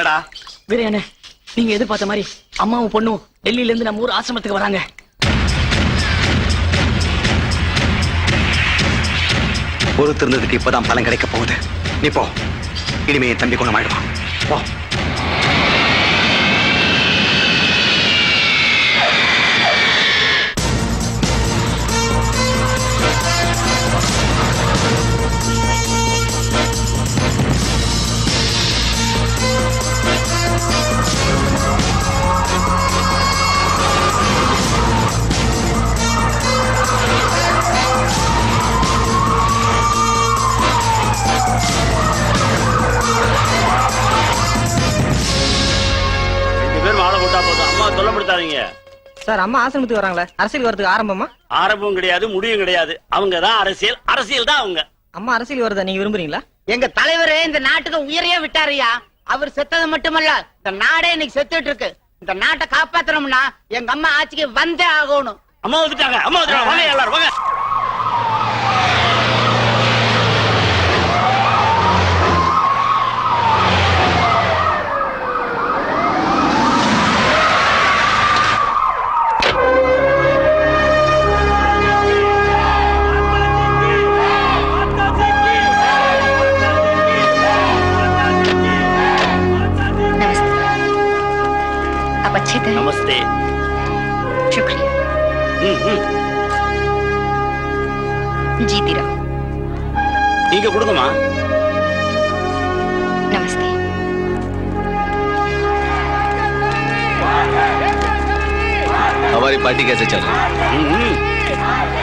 என்னடா? வீரண்ணே நீங்க எதிர்பார்த்த மாதிரி அம்மாவும் பொண்ணும் டெல்லியில இருந்து நம்ம ஊர் ஆசிரமத்துக்கு வராங்க. பொறுத்திருந்ததுக்கு இப்பதான் பலன் கிடைக்க போகுது. நீ போ. இனிமே என் தம்பி குணமாயிடுவான். போ. சார் அம்மா ஆசிரமத்துக்கு வராங்களே. அரசியல் வரதுக்கு ஆரம்பமா? ஆரம்பம் கிடையாது முடிவும் கிடையாது. அவங்க தான் அரசியல் அரசியல் தான் அவங்க. அம்மா அரசியல் வரத நீங்க விரும்புறீங்களா? எங்க தலைவரே இந்த நாட்டுக்கு உயிரையே விட்டாருயா அவர் செத்தது மட்டுமல்ல இந்த நாடே இன்னைக்கு செத்துட்டு இருக்கு இந்த நாட்டை காப்பாத்தணும்னா எங்க அம்மா ஆட்சிக்கு வந்தே ஆகணும். அம்மா வந்துட்டாங்க அம்மா வந்துட்டாங்க. வாங்க எல்லாரும் வாங்க. நீங்க கொடுங்கம்மா नमस्ते हमारी पार्टी कैसे चल रही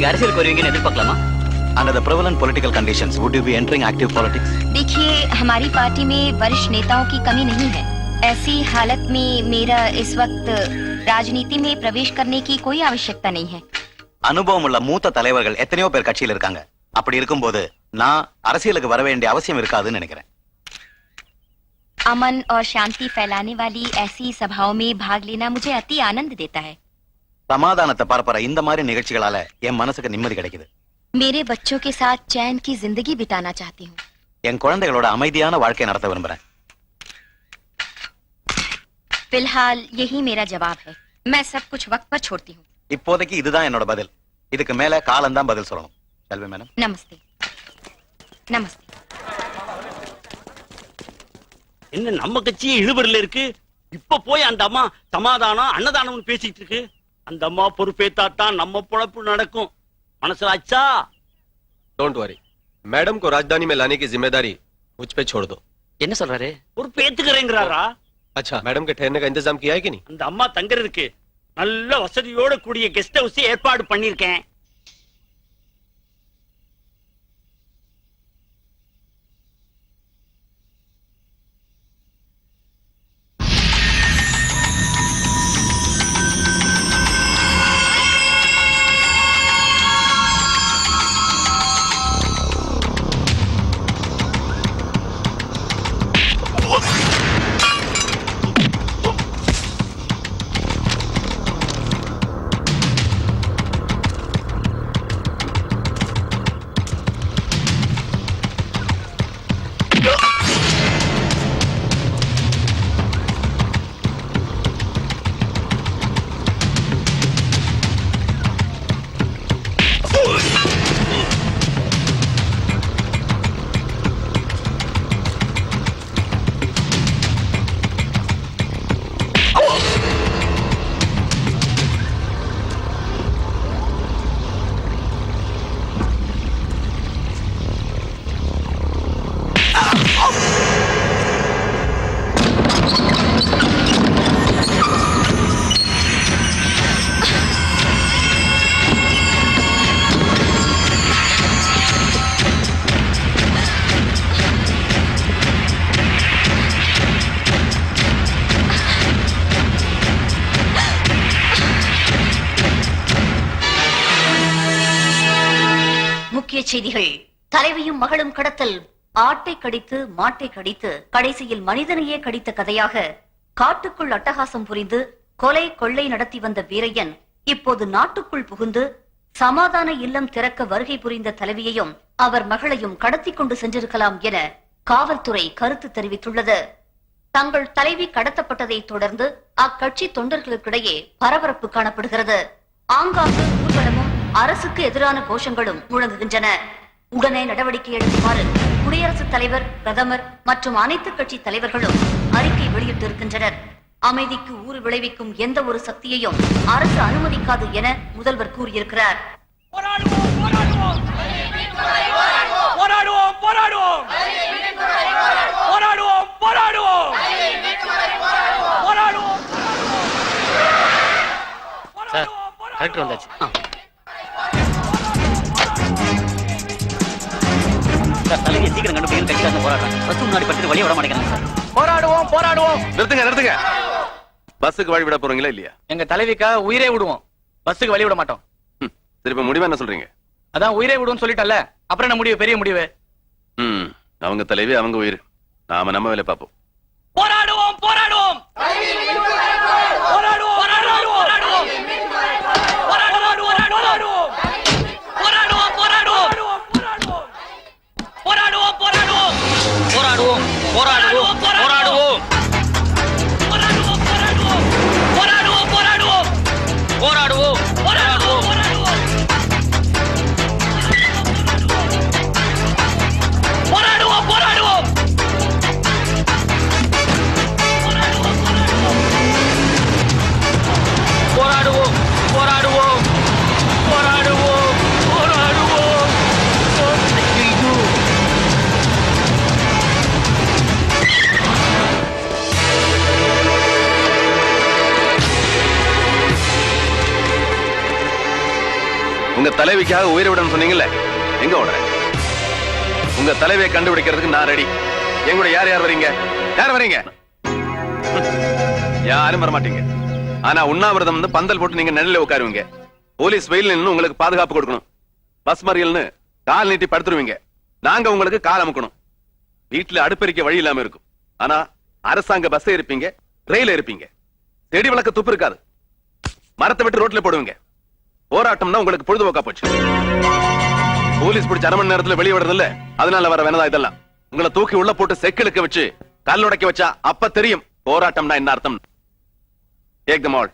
நீங்க அரசியலுக்கு வருவீங்கன்னு எதிர்பார்க்கலாமா Under the prevalent political conditions, would you be entering active politics? देखिए हमारी पार्टी में वरिष्ठ नेताओं की कमी नहीं है ऐसी हालत में मेरा इस वक्त राजनीति में प्रवेश करने की कोई आवश्यकता नहीं है அனுபவம் உள்ள மூத்த தலைவர்கள் எத்தனையோ பேர் கட்சியில் இருக்காங்க அப்படி இருக்கும்போது நான் அரசியலுக்கு வர வேண்டிய அவசியம் இருக்காதுன்னு நினைக்கிறேன் अमन और शांति फैलाने वाली ऐसी सभाओं में भाग लेना मुझे अति आनंद देता है சமாதானத்தை பரப்புற இந்த மாதிரி நிகழ்ச்சிகளால என் மனசுக்கு நிம்மதி கிடைக்குது मेरे बच्चों के साथ चैन की जिंदगी बिताना चाहती हूँ என் குழந்தைகளோட அமைதியான வாழ்க்கை நடத்த விரும்புறேன் फिलहाल यही मेरा जवाब है मैं सब कुछ वक्त पर छोड़ती हूँ இப்போதைக்கு இதுதான் என்னோட பதில் இதுக்கு மேல காலம்தான் பதில் சொல்லணும் செல்வி மேடம் नमस्ते नमस्ते என்ன நம்ம கட்சியே இழுபறில இருக்கு இப்ப போய் அந்த அம்மா சமாதானம் அன்னதானம்னு பேசிட்டு இருக்கு அந்த அம்மா பொறுப்பேத்தாத்தான் நம்ம பொழப்பு நடக்கும் மனசுல ஆச்சா डोंट वरी मैडम को राजधानी में लाने की जिम्मेदारी मुझ पे छोड़ दो என்ன சொல்றாரு பொறுப்பேத்துக்கிறேங்கிறாரா अच्छा मैडम के ठहरने का इंतजाम किया है कि नहीं அந்த அம்மா தங்குறதுக்கு நல்ல வசதியோட கூடிய கெஸ்ட் ஹவுஸ் ஏற்பாடு பண்ணிருக்கேன் முக்கிய செய்திகள். தலைவியும் மகளும் கடத்தல். ஆட்டை கடித்து மாட்டை கடித்து கடைசியில் மனிதனையே கடித்த கதையாக காட்டுக்குள் அட்டகாசம் புரிந்து கொலை கொள்ளை நடத்தி வந்த வீரையன் இப்போது நாட்டுக்குள் புகுந்து சமாதான இல்லம் திறக்க வருகை புரிந்த தலைவியையும் அவர் மகளையும் கடத்தி கொண்டு சென்றிருக்கலாம் என காவல்துறை கருத்து தெரிவித்துள்ளது. தங்கள் தலைவி கடத்தப்பட்டதை தொடர்ந்து அக்கட்சி தொண்டர்களுக்கிடையே பரபரப்பு காணப்படுகிறது. ஆங்காங்கு ஊர்வலமும் அரசுக்கு எதிரான கோஷங்களும் முழங்குகின்றன. உடனே நடவடிக்கை எடுக்குமாறு குடியரசுத் தலைவர் பிரதமர் மற்றும் அனைத்து கட்சி தலைவர்களும் அறிக்கை வெளியிட்டிருக்கின்றனர். அமைதிக்கு ஊறு விளைவிக்கும் எந்த ஒரு சக்தியையும் அரசு அனுமதிக்காது என முதல்வர் கூறியிருக்கிறார். போராடுவோம் போராடுவோம். சார் சீக்கிரம் கண்டுபிடிக்க கட்சிக்காரங்க போராடுறாங்க பஸ் முன்னாடி படுத்துட்டு வழிய விட மாட்டேங்கிறாங்க சார். போராடுவோம் போராடுவோம். நிறுத்துங்க நிறுத்துங்க. பஸ்ஸுக்கு வழி விட போறீங்களா இல்லையா? எங்க தலைவிக்காக உயிரே விடுவோம். பஸ்ஸுக்கு வழி விட மாட்டோம். ம், சரி இப்ப முடிவா என்ன சொல்றீங்க? அதான் உயிரே விடுவோம்னு சொல்லிட்டல அப்புறம் என்ன முடிவு பெரிய முடிவு? ம். அவங்க தலைவி அவங்க உயிர். நாம நம்ம வேலை பார்ப்போம். போராடுவோம் போராடுவோம் போராடுவோம். தலைவிக்காக உயிரை விடணும் சொன்னீங்கல்ல? எங்க ஓடுற உங்க தலைவியை கண்டுபிடிக்கிறதுக்கு நான் ரெடி எங்கூட யார் யார் வரீங்க? யார் வரீங்க? யாரும் வர மாட்டீங்க ஆனா உண்ணாவிரதம் வந்து பந்தல் போட்டு நீங்க நெல்ல உட்காருவீங்க. போலீஸ் வெயில் நின்னு உங்களுக்கு பாதுகாப்பு கொடுக்கணும். பஸ் மறியல்னு கால் நீட்டி படுத்துருவீங்க. நாங்க உங்களுக்கு கால் அமுக்கணும். வீட்டுல அடுப்பெரிக்க வழி இல்லாம இருக்கும். ஆனா அரசாங்க பஸ் இருப்பீங்க ரயில் இருப்பீங்க. செடி வளர்க்க துப்பு இருக்காது. மரத்தை விட்டு ரோட்ல போடுவீங்க. போராட்டம்னா உங்களுக்கு பொழுதுபோக்கா போச்சு. போலீஸ் பிடிச்ச அரை மணி நேரத்துல வெளியே விடுறது இல்ல அதனால வர வேணதா இதெல்லாம். உங்களை தூக்கி உள்ள போட்டு செக்கிலுக்க வச்சு கல் உடைக்க வச்சா அப்ப தெரியும் போராட்டம்னா என்ன அர்த்தம். ஏக் தம் ஆல்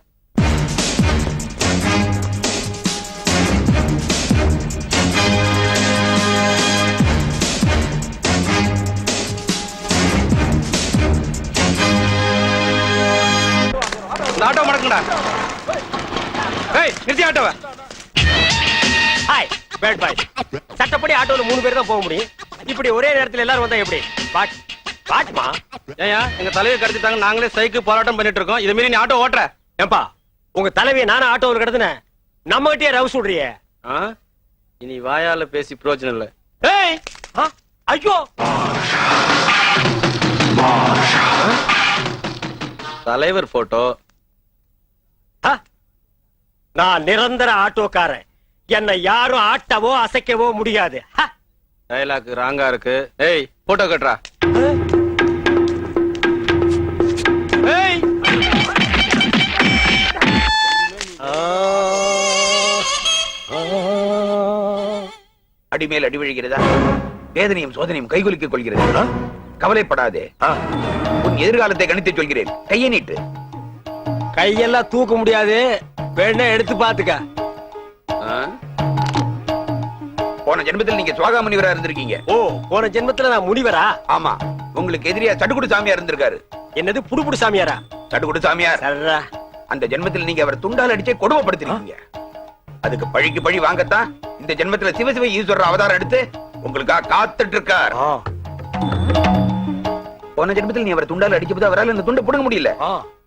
இந்த மடக்குடா ஏய் நிறுத்தி ஆட்டோவை. ஹாய் பேட் பாய் சட்டப்படி ஆட்டோல மூணு பேர் தான் போக முடியும். இப்படி ஒரே நேரத்துல எல்லாரும் வந்தா எப்படி? பாட் பாட்மா ஏயா எங்க தலையை கடத்திட்டாங்க நாங்களே சைக்கு போராட்டம் பண்ணிட்டு இருக்கோம். இதை மீறி நீ ஆட்டோ ஓட்டுற. ஏன்பா? உங்க தலைவியை நானும் ஆட்டோவில் கிடத்துனேன். நம்ம கிட்டே ரவு சொல்றியே? இனி வாயால பேசி பிரயோஜனம் இல்ல. ஏய் ஐயோ! தலைவர் போட்டோ நான் நிரந்தர ஆட்டோக்காரன். என்னை யாரும் ஆட்டவோ அசைக்கவோ முடியாது. டயலாக் ராங்கா இருக்கு. ஏய் போட்டோ கட்டுறா. அடிமேல் அடி விழுகிறதா? வேதனையும் சோதனையும் கைகுலுக்கிக் கொள்கிறது. கவலைப்படாதே. உன் எதிர்காலத்தை கணித்து சொல்கிறேன். கையை நீட்டு. கையெல்லாம் தூக்க முடியாது. வேணா எடுத்து பாத்துக்க? போன ஜென்மத்தில் நீங்க சுவாகா முனிவரா இருந்திருக்கீங்க. ஓ போன ஜென்மத்துல நான் முனிவரா? ஆமா. உங்களுக்கு எதிரியா சடுகுடு சாமியார் இருந்திருக்காரு. என்னது புடுபுடு சாமியாரா? சடுகுடு சாமியார். அந்த ஜென்மத்தில் நீங்க அவர் துண்டால் அடிச்சே கொடுமைப்படுத்திருக்கீங்க. அதுக்கு பழிக்கு பழி வாங்கத்தான் இந்த ஜென்மத்துல சிவசிவ ஈஸ்வரர் அவதாரம் எடுத்து உங்களுக்காக காத்துட்டு இருக்கார் போன ஜென்மத்தில் நீ அவர் துண்டால் அடிச்சபோது அவரால் இந்த துண்டை புடுங்க முடியல.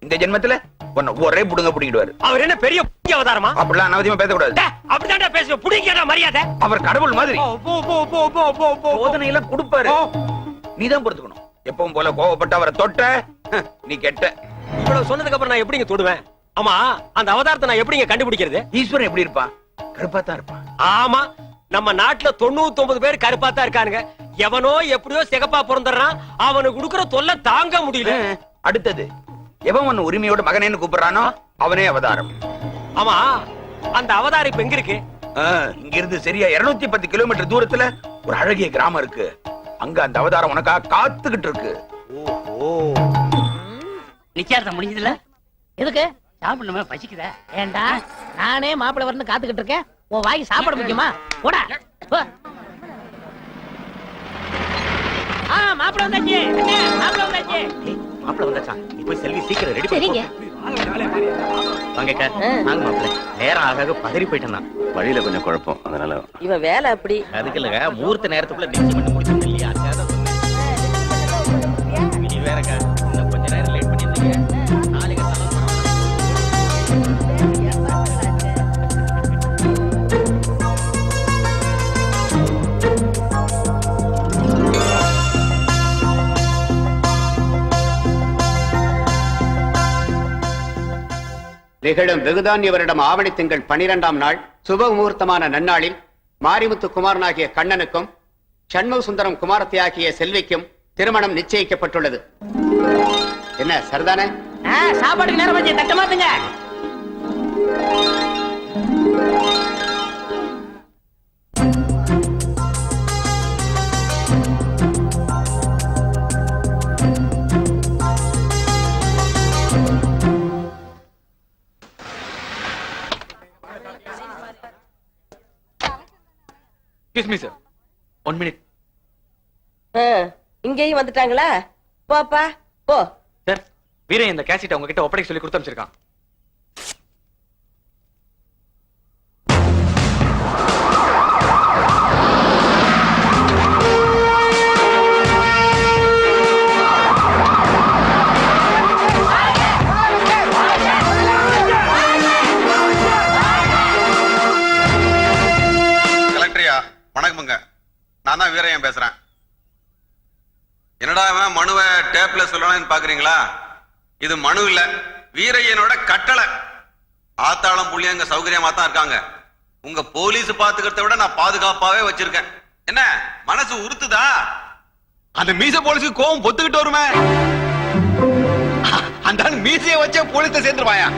இந்த ஜென்மத்துல உன்னை ஒரே புடுங்க புடிங்கிடுவாரு. அவர் என்ன பெரிய புடிங்க அவதாரமா? அப்படிலாம் அனாவசியமா பேசக்கூடாது. டே, அப்படிதான்டா பேசுவேன் புடிங்கடா மரியாதை. அவர் கடவுள் மாதிரி. ஓ, போ, போ, போ, போ, போ, போ. சோதனை எல்லாம் கொடுப்பாரு நீதான் பொறுத்துக்கணும். எப்பவும் போல கோவப்பட்டு அவரை தொட்ட நீ கெட்ட. இவ்வளவு சொன்னதுக்கு அப்புறம் நான் எப்படிங்க தொடுவேன்? ஆமா அந்த அவதாரத்தை நான் எப்படிங்க கண்டுபிடிக்கிறது? ஈஸ்வரன் எப்படி இருப்பான்? கருப்பா தான் இருப்பான். ஆமா நம்ம நாட்டுல தொண்ணூத்தி ஒன்பது பேர் கருப்பா தான் இருக்கானுங்க. எவனோ எப்படியோ சிகப்பா பிறந்துடுறான். அவனுக்கு கொடுக்குற தொல்லை தாங்க முடியல. அடுத்தது. எவன் உன்னை உரிமையோட மகனேன்னு கூப்பிடுறானோ அவனே அவதாரம். ஆமா அந்த அவதாரம் இப்ப எங்க இருக்கு இங்க இருந்து சரியா 210 பத்து கிலோமீட்டர் தூரத்துல ஒரு அழகிய கிராமம் இருக்கு. அங்க அந்த அவதாரம் உனக்கா காத்துக்கிட்டு இருக்கு. நிச்சயார்த்தம் முடிஞ்சதுல? எதுக்கு? சாப்பிடணுமே பசிக்குதா. ஏண்டா நானே மாப்பிள்ளை வரணும் காத்துக்கிட்டு இருக்கேன். உன் வாய்க்கு சாப்பாடு முக்கியமா போடா. மாப்பிள்ளை வந்தாச்சு. மாப்பிள்ளை வந்தாச்சு. மாப்பிள்ள வந்தாச்சா? நீ போய் செல்வி சீக்கிரம் ரெடி சரிங்க. வாங்க நாங்க மாப்பிள்ள. நேரம் ஆக பதறி போயிட்டேன் வழியில கொஞ்சம் குழப்பம். அதனால இவன் வேலை அப்படி. அதுக்கு இல்லங்க முகூர்த்த நேரத்துக்குள்ள நிச்சயம் பண்ணி முடிச்சிருந்தேன் நிகழும் வெகுதானிய வருடம் ஆவணி திங்கள் பனிரெண்டாம் நாள் சுப முகூர்த்தமான நன்னாளில் மாரிமுத்து குமாரனாகிய கண்ணனுக்கும் சண்முக சுந்தரம் குமாரத்தி ஆகிய செல்விக்கும் திருமணம் நிச்சயிக்கப்பட்டுள்ளது. என்ன சரிதானே? ஆ, நேரம் வச்சு மீ சார் ஒன் மினிட் இங்கேயும் வந்துட்டாங்களா? போப்பா போ. சார் வீரன் இந்த கேசட்டை உங்ககிட்ட ஒப்படைக்க சொல்லி கொடுத்து அனுப்பிச்சிருக்கான். நான் தான் வீரையன் பேசுறேன். என்னடா அவன் மனுவை டேப்ல சொல்லணும்னு பாக்குறீங்களா? இது மனு இல்ல வீரையனோட கட்டளை. ஆத்தாளம் புள்ளியங்க சௌகரியமா தான் இருக்காங்க. உங்க போலீஸ் பாத்துக்கிறத விட நான் பாதுகாப்பாவே வச்சிருக்கேன். என்ன மனசு உறுத்துதா? அந்த மீச போலீஸுக்கு கோவம் பொத்துக்கிட்டு வருமே. அந்த மீசைய வச்சே போலீஸ சேர்ந்துருவாயா?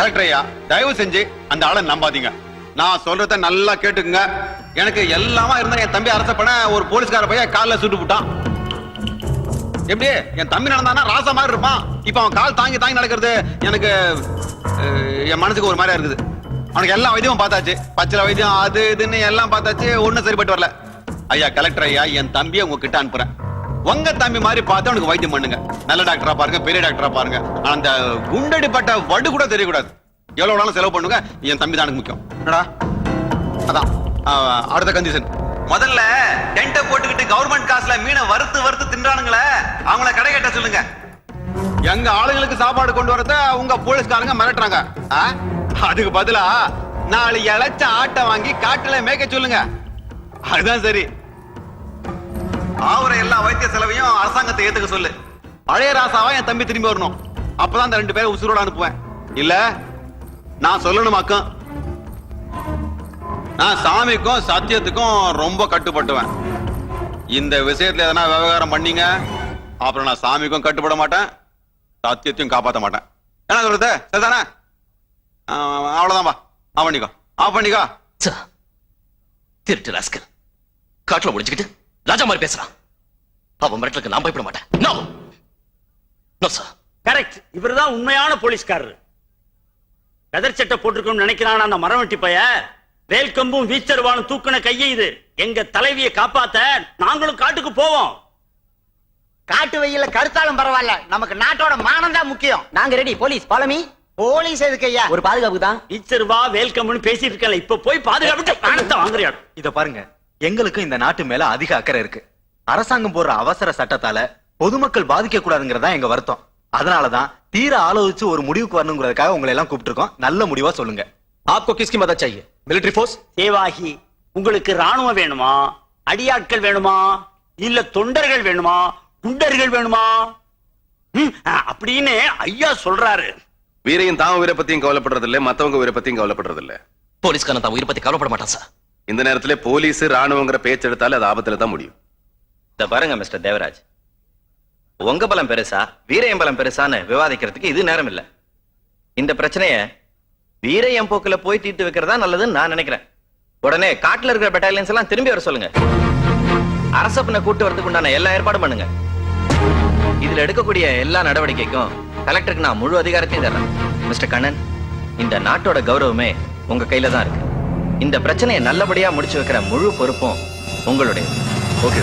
கலெக்டர் ஐயா தயவு செஞ்சு அந்த ஆளை நம்பாதீங்க. நான் சொல்றத நல்லா கேட்டுக்குங்க. எனக்கு எல்லாமா இருந்தா என் தம்பி அரசப்பட ஒரு போலீஸ்கார பையன் கால்ல சுட்டு போட்டான். எப்படி? என் தம்பி நடந்தானா ராசா மாதிரி இருப்பான். இப்ப அவன் கால் தாங்கி தாங்கி நடக்கிறது எனக்கு என் மனசுக்கு ஒரு மாதிரியா இருக்குது. அவனுக்கு எல்லா வைத்தியமும் பார்த்தாச்சு. பச்சில வைத்தியம் அது இதுன்னு எல்லாம் பார்த்தாச்சு. ஒன்றும் சரிப்பட்டு வரல. ஐயா கலெக்டர் ஐயா என் தம்பியை உங்ககிட்ட அனுப்புறேன். உங்க தம்பி மாதிரி பார்த்து அவனுக்கு வைத்தியம் பண்ணுங்க. நல்ல டாக்டரா பாருங்க பெரிய டாக்டரா பாருங்க. அந்த குண்டடிப்பட்ட வடு கூட தெரியக்கூடாது. எவ்வளவு வேணாலும் செலவு பண்ணுங்க. என் தம்பி தான் எனக்கு முக்கியம். என்னடா? அதான். அடுத்த கண்டிஷன் முதல்ல டென்ட போட்டுக்கிட்டு கவர்மெண்ட் காசுல மீனை வறுத்து வறுத்து தின்றானுங்களே அவங்கள கடை கேட்ட சொல்லுங்க. எங்க ஆளுங்களுக்கு சாப்பாடு கொண்டு வரத உங்க போலீஸ்காரங்க மிரட்டுறாங்க. ஆ? அதுக்கு பதிலா நாலு இழைச்ச ஆட்டை வாங்கி காட்டுல மேய்க்க சொல்லுங்க. அதுதான் சரி. ஆவுற எல்லா வைத்திய செலவையும் அரசாங்கத்தை ஏத்துக்க சொல்லு. பழைய ராசாவா என் தம்பி திரும்பி வரணும். அப்பதான் அந்த ரெண்டு பேரை உசுரோட அனுப்புவேன். இல்ல நான் சொல்லணுமாக்கும் நான் சாமிக்கும் சத்தியத்துக்கும் ரொம்ப கட்டுப்பட்டுவேன். இந்த விஷயத்துல எதனா விவகாரம் பண்ணீங்க? அப்புறம் நான் சாமிக்கும் கட்டுப்பட மாட்டேன் சத்தியத்தையும் காப்பாத்த மாட்டேன். என்ன சொல்றது? சரிதானே? அவ்வளவுதான்பா ஆஃப் பண்ணிக்கோ. ஆஃப் பண்ணிக்கோ. திருட்டு ராஸ்கல் காட்டுல முடிச்சுக்கிட்டு ராஜா மாதிரி பேசுறான். அவன் மிரட்டலுக்கு நான் பயப்பட மாட்டேன். நோ நோ சார் கரெக்ட் இவர்தான் உண்மையான போலீஸ்காரர். கதர் சட்டை போட்டிருக்கோம்னு நினைக்கிறான் அந்த மரவெட்டி பைய வேல் கம்பும் வீச்சருவானும் தூக்குன கையை இது எங்க தலைவியை காப்பாத்த நாங்களும் காட்டுக்கு போவோம் காட்டு வெயில்ல கருத்தாலும் பரவாயில்ல நமக்கு நாட்டோட மானம் தான் முக்கியம் நாங்க ரெடி போலீஸ் பாலமி போலீஸ் எதுக்கு ஐயா ஒரு பாதுகாப்பு தான் வீச்சருவா வேல் கம்புன்னு பேசிட்டு இருக்கல இப்ப போய் பாதுகாப்பு பணத்தை வாங்குறியாடு இத பாருங்க எங்களுக்கு இந்த நாட்டு மேல அதிக அக்கறை இருக்கு அரசாங்கம் போடுற அவசர சட்டத்தால பொதுமக்கள் பாதிக்க கூடாதுங்கிறதா எங்க வருத்தம் அதனாலதான் தீர ஆலோசிச்சு ஒரு முடிவுக்கு வரணுங்கிறதுக்காக உங்களை எல்லாம் கூப்பிட்டுருக்கோம் நல்ல முடிவா சொல்லுங்க आपको किसकी मदद चाहिए மிலிட்டரி ஃபோர்ஸ் தேவாகி உங்களுக்கு ராணுவம் வேணுமா? அடியாட்கள் வேணுமா? இல்ல தொண்டர்கள் வேணுமா? குண்டர்கள் வேணுமா? அப்படின்னு ஐயா சொல்றாரு. வீரையும் தான் உயிரை பத்தியும் கவலைப்படுறது இல்ல மத்தவங்க உயிரை பத்தியும் கவலைப்படுறது இல்ல போலீஸ்காரன் தான் உயிரை பத்தி கவலைப்பட மாட்டான் சார். இந்த நேரத்துல போலீஸ் ராணுவங்கிற பேச்செடுத்தாலே அது ஆபத்துல தான் முடியும். இத பாருங்க மிஸ்டர் தேவராஜ். உங்க பலம் பெருசா வீரையம் பலம் பெருசான்னு விவாதிக்கிறதுக்கு இது நேரம் இல்லை. இந்த பிரச்சனையை வீரயம் போக்குல போய் தீர்த்து வைக்கிறதா நல்லதுன்னு நான் நினைக்கிறேன். உடனே காட்டுல இருக்கிற பெட்டாலியன்ஸ் எல்லாம் திரும்பி வர சொல்லுங்க. அரசப்பனை கூட்டு வரதுக்கு உண்டான எல்லா ஏற்பாடும் பண்ணுங்க. இதுல எடுக்கக்கூடிய எல்லா நடவடிக்கைக்கும் கலெக்டருக்கு நான் முழு அதிகாரத்தையும் தர்றேன். மிஸ்டர் கண்ணன் இந்த நாட்டோட கௌரவமே உங்க கையில தான் இருக்கு. இந்த பிரச்சனையை நல்லபடியா முடிச்சு வைக்கிற முழு பொறுப்பும் உங்களுடைய ஓகே